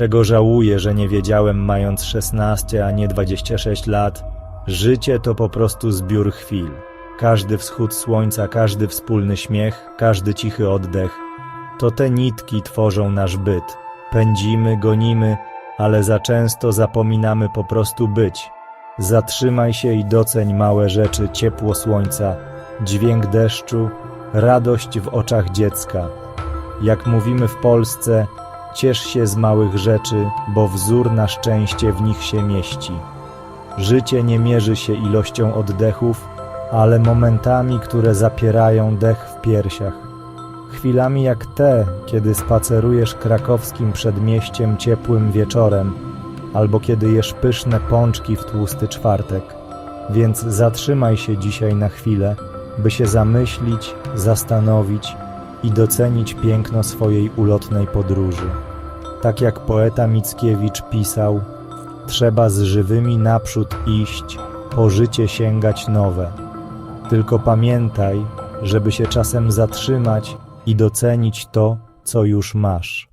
czego żałuję, że nie wiedziałem mając 16, a nie 26 lat. Życie to po prostu zbiór chwil. Każdy wschód słońca, każdy wspólny śmiech, każdy cichy oddech. To te nitki tworzą nasz byt. Pędzimy, gonimy, ale za często zapominamy po prostu być. Zatrzymaj się i doceń małe rzeczy, ciepło słońca, dźwięk deszczu, radość w oczach dziecka. Jak mówimy w Polsce, ciesz się z małych rzeczy, bo wzór na szczęście w nich się mieści. Życie nie mierzy się ilością oddechów, ale momentami, które zapierają dech w piersiach. Chwilami jak te, kiedy spacerujesz krakowskim przedmieściem ciepłym wieczorem, albo kiedy jesz pyszne pączki w tłusty czwartek. Więc zatrzymaj się dzisiaj na chwilę, by się zamyślić, zastanowić i docenić piękno swojej ulotnej podróży. Tak jak poeta Mickiewicz pisał, trzeba z żywymi naprzód iść, po życie sięgać nowe. Tylko pamiętaj, żeby się czasem zatrzymać i docenić to, co już masz.